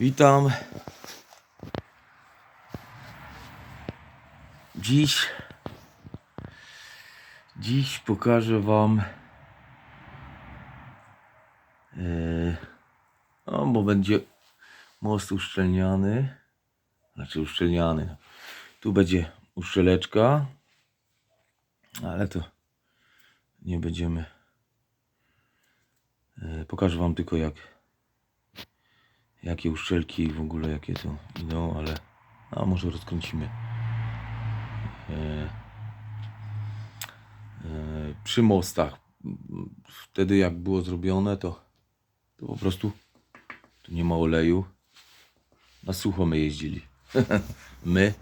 Witam. Dziś dziś pokażę wam e, no, bo będzie most uszczelniany znaczy uszczelniany tu będzie uszczeleczka ale to nie będziemy e, pokażę wam tylko jak jakie uszczelki i w ogóle jakie to idą, ale a może rozkręcimy. E, e, przy mostach. Wtedy jak było zrobione, to, to po prostu tu nie ma oleju. Na sucho my jeździli. my,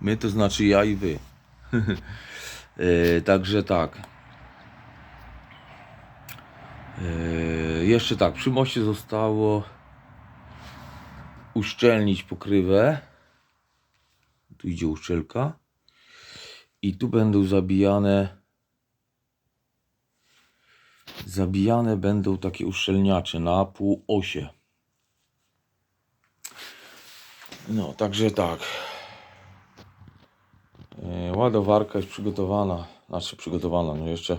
my to znaczy ja i wy. e, także tak. E, jeszcze tak, przy moście zostało uszczelnić pokrywę. Tu idzie uszczelka. I tu będą zabijane. Zabijane będą takie uszczelniacze na półosie. No, także tak. E, ładowarka jest przygotowana. Znaczy przygotowana, no jeszcze.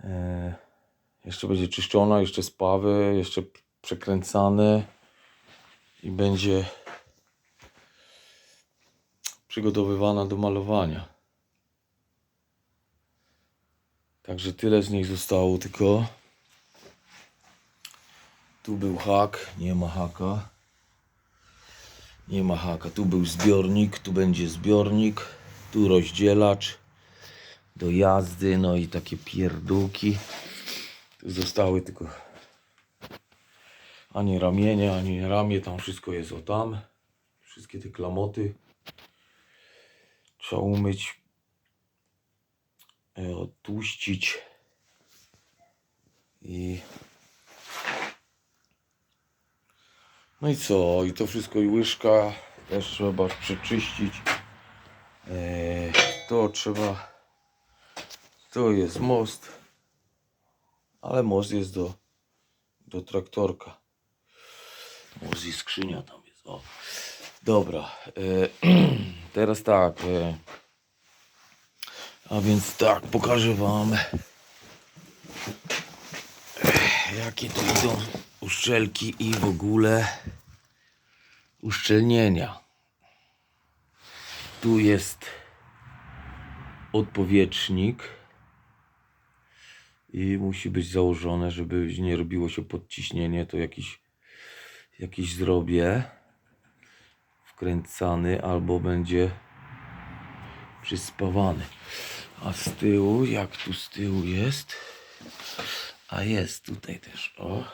E, jeszcze będzie czyszczona, jeszcze spawy, jeszcze przekręcane i będzie przygotowywana do malowania. Także tyle z niej zostało, tylko tu był hak, nie ma haka. Nie ma haka. Tu był zbiornik, tu będzie zbiornik, tu rozdzielacz do jazdy, no i takie pierdółki. Tu zostały tylko ani ramienie, ani ramię, tam wszystko jest o tam. Wszystkie te klamoty. Trzeba umyć, e, odtłuścić i no i co? I to wszystko i łyżka też trzeba przeczyścić. E, to trzeba to jest most ale most jest do do traktorka. Może skrzynia tam jest. O. Dobra. E, teraz tak. E, a więc tak, pokażę Wam e, jakie tu idą uszczelki i w ogóle uszczelnienia. Tu jest odpowietrznik i musi być założone, żeby nie robiło się podciśnienie, to jakiś jakiś zrobię wkręcany albo będzie przyspawany. A z tyłu, jak tu z tyłu jest? A jest tutaj też, o.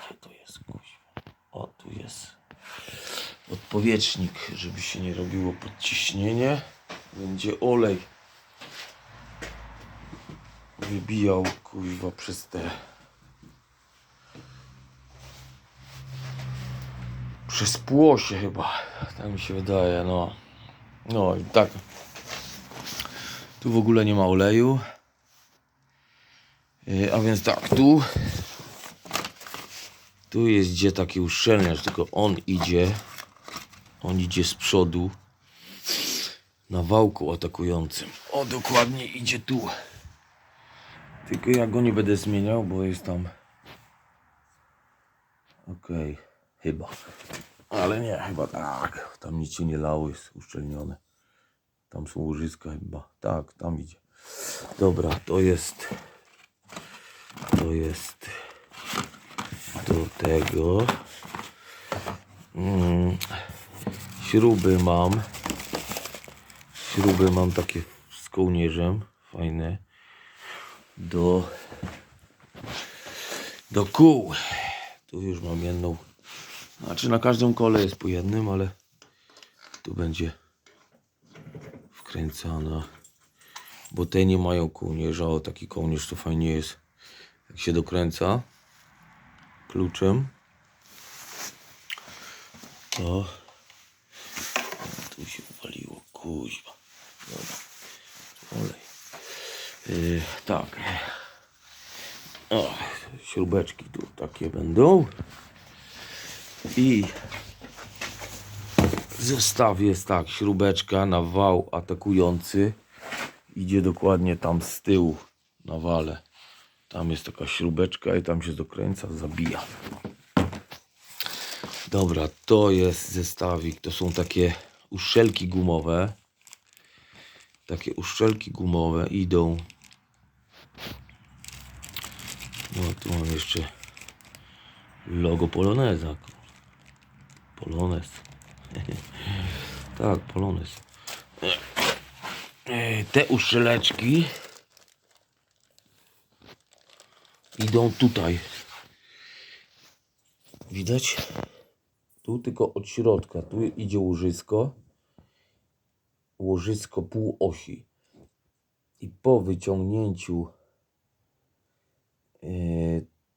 Gdzie to jest, kuźwa? O, tu jest odpowietrznik, żeby się nie robiło podciśnienie. Będzie olej wybijał, kuźwa, przez te Przez płosie chyba. Tak mi się wydaje, no. No i tak. Tu w ogóle nie ma oleju. Yy, A więc tak, tu. Tu jest gdzie taki uszczelniacz, tylko on idzie. On idzie z przodu. Na wałku atakującym. O, dokładnie idzie tu. Tylko ja go nie będę zmieniał, bo jest tam. Okej, chyba. Ale nie, chyba tak. Tam nic się nie lało, jest uszczelnione. Tam są łożyska chyba. Tak, tam idzie. Dobra, to jest. To jest. Do tego. Mm, śruby mam. Śruby mam takie z kołnierzem. Fajne. Do. Do kół. Tu już mam jedną znaczy na każdym kole jest po jednym, ale tu będzie wkręcana. Bo te nie mają kołnierza. O, taki kołnierz to fajnie jest. Jak się dokręca kluczem. To tu się waliło, kuźwa. Dobra. Olej. Yy, tak. O, śrubeczki tu takie będą. I w zestawie jest tak, śrubeczka na wał atakujący. Idzie dokładnie tam z tyłu na wale. Tam jest taka śrubeczka i tam się dokręca, zabija. Dobra, to jest zestawik. To są takie uszczelki gumowe. Takie uszczelki gumowe idą. No tu mam jeszcze logo Poloneza. Polonez. tak, Polonez. E, Te uszczeleczki idą tutaj. Widać? Tu tylko od środka. Tu idzie łożysko. Łożysko półosi. I po wyciągnięciu e,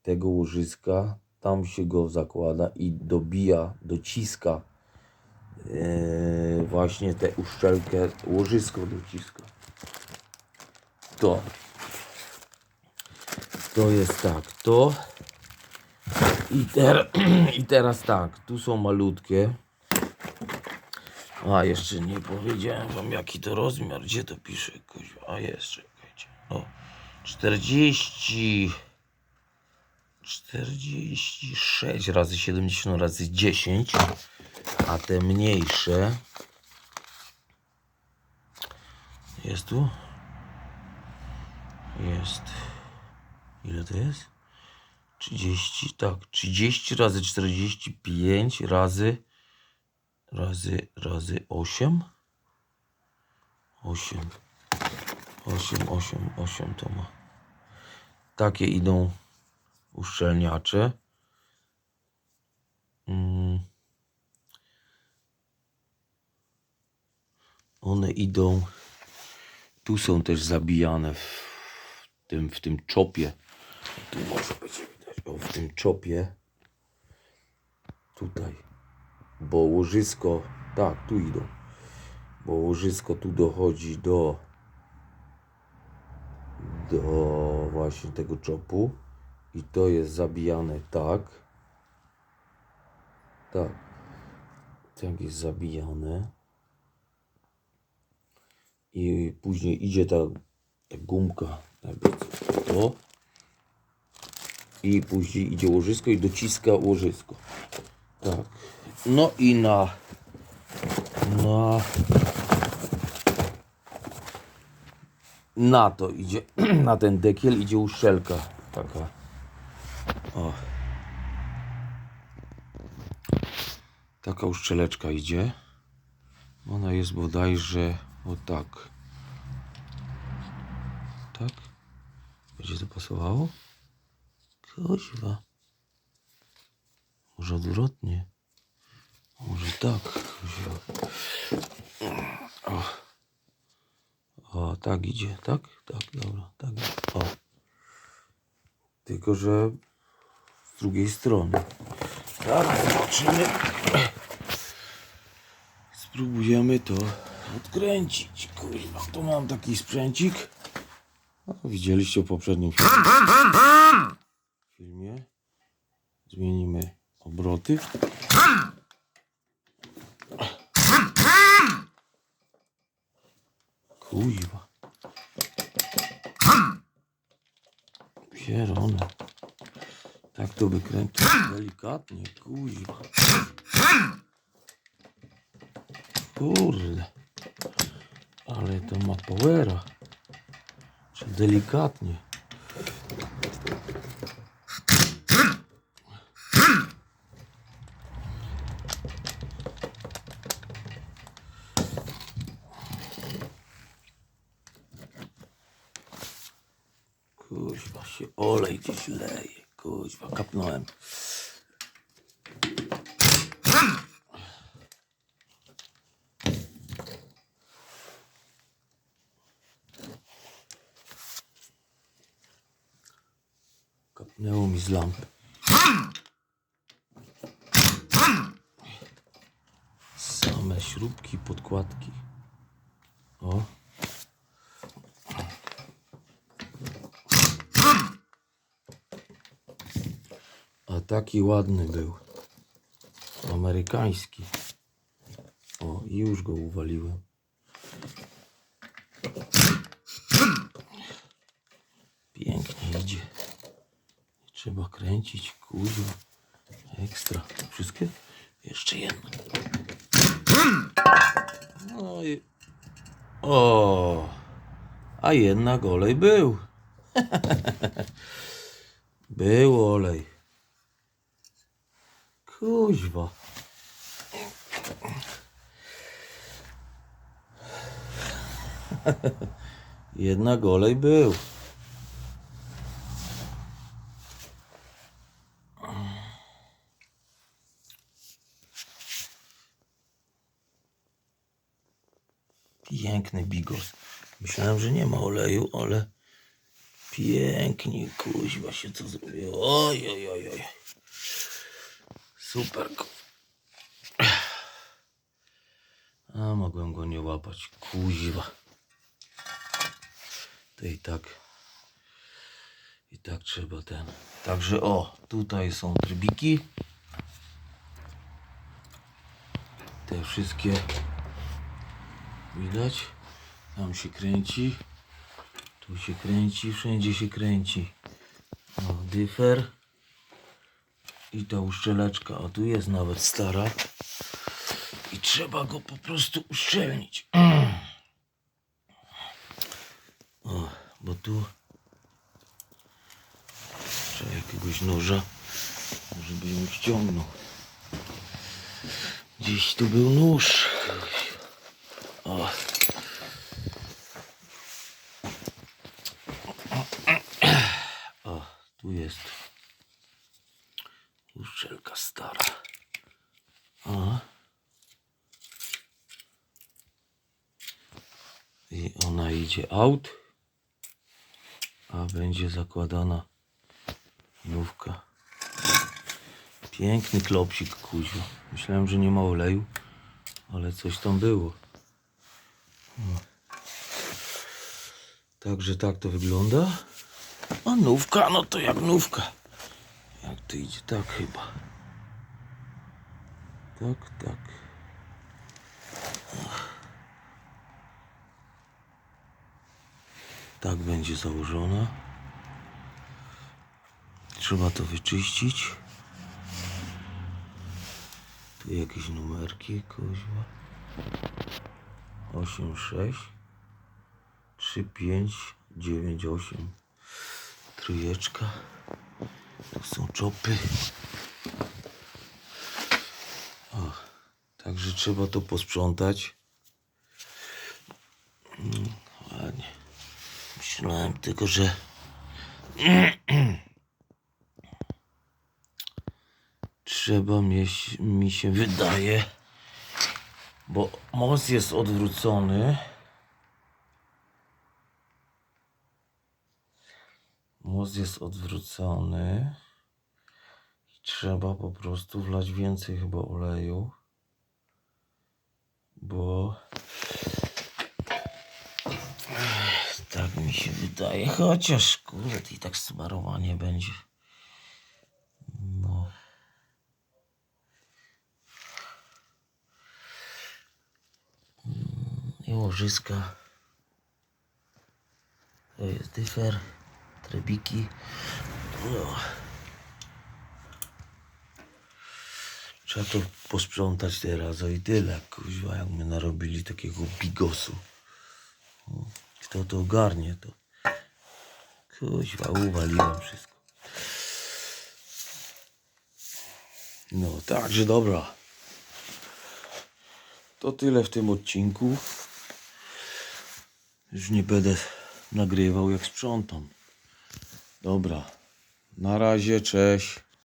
tego łożyska, tam się go zakłada i dobija, dociska e, właśnie tę uszczelkę, łożysko dociska. To. To jest tak, to. I, ter I teraz tak, tu są malutkie. A, jeszcze nie powiedziałem wam jaki to rozmiar. Gdzie to pisze? A jest, czekajcie. O, 40... 46 razy 70 razy 10. A te mniejsze... Jest tu? Jest... Ile to jest? 30, tak, 30 razy 45 razy razy razy 8 8 8 8 8 to ma takie idą uszczelniacze mm. one idą. Tu są też zabijane w tym, w tym czopie. Tu może być widać, o w tym czopie, tutaj, bo łożysko, tak, tu idą, bo łożysko tu dochodzi do, do właśnie tego czopu i to jest zabijane tak, tak, tak jest zabijane i później idzie ta, ta gumka, to, i później idzie łożysko i dociska łożysko. Tak. No i na na na to idzie na ten dekiel idzie uszczelka taka. O. Taka uszczeleczka idzie. Ona jest bodajże o tak. Tak? Będzie to pasowało? Kuźwa. Może odwrotnie. Może tak. Kuźwa. O. o, tak idzie, tak? Tak, dobra, tak. O. Tylko, że z drugiej strony. Zaraz zobaczymy. Spróbujemy to odkręcić. Kurwa, tu mam taki sprzęcik. No, widzieliście w poprzednim filmie. Zmienimy obroty. Kuźwa. Pierone. Tak to wykręcić delikatnie, kuźwa. Kurde. Ale to ma powera. Delikatnie. Kuźwa się olej gdzieś leje. Kuźwa, kapnąłem. Kapnęło mi z lampy. Same śrubki, podkładki. O. A taki ładny był. amerykański. O, i już go uwaliłem. Pięknie idzie. Trzeba kręcić, kurwa. Ekstra. Wszystkie? Jeszcze jedno. No i... O! A jednak olej był. był olej. Kuźwa. Jednak olej był. Piękny bigos. Myślałem, że nie ma oleju, ale pięknie, kuźwa się to zrobiło. Oj, oj, oj, oj. Super. A mogłem go nie łapać. Kuźwa. To i tak. I tak trzeba ten. Także o, tutaj są trybiki. Te wszystkie Widać? Tam się kręci. Tu się kręci, wszędzie się kręci. O, dyfer. I ta uszczeleczka. O, tu jest nawet stara. I trzeba go po prostu uszczelnić. O, bo tu trzeba jakiegoś noża, żeby ją ściągnął. Gdzieś tu był nóż. O. O, tu jest uszczelka stara. O. I idzie out, a będzie zakładana nówka. Piękny klopsik, kuźwa. Myślałem, że nie ma oleju, ale coś tam było. Także tak to wygląda. A nówka, no to jak nówka. Jak to idzie? Tak chyba. Tak, tak. Tak będzie założona. Trzeba to wyczyścić. Tu jakieś numerki, kuźwa. 8, 6 3, 5, 9, 8 Trójeczka Tu są czopy o, Także trzeba to posprzątać Myślałem tylko, że Trzeba mi, mi się wydaje bo most jest odwrócony. Most jest odwrócony. I trzeba po prostu wlać więcej chyba oleju. Bo wydaje. Chociaż kurde, i tak smarowanie będzie. No. i łożyska. To jest dyfer, trebiki. No. Trzeba to posprzątać teraz, o i tyle. Kuźwa, jak my narobili takiego bigosu. Kto to ogarnie, to... Kuźwa, uwaliłem wszystko. No, także dobra. To tyle w tym odcinku. Już nie będę nagrywał jak sprzątam. Dobra. Na razie, cześć.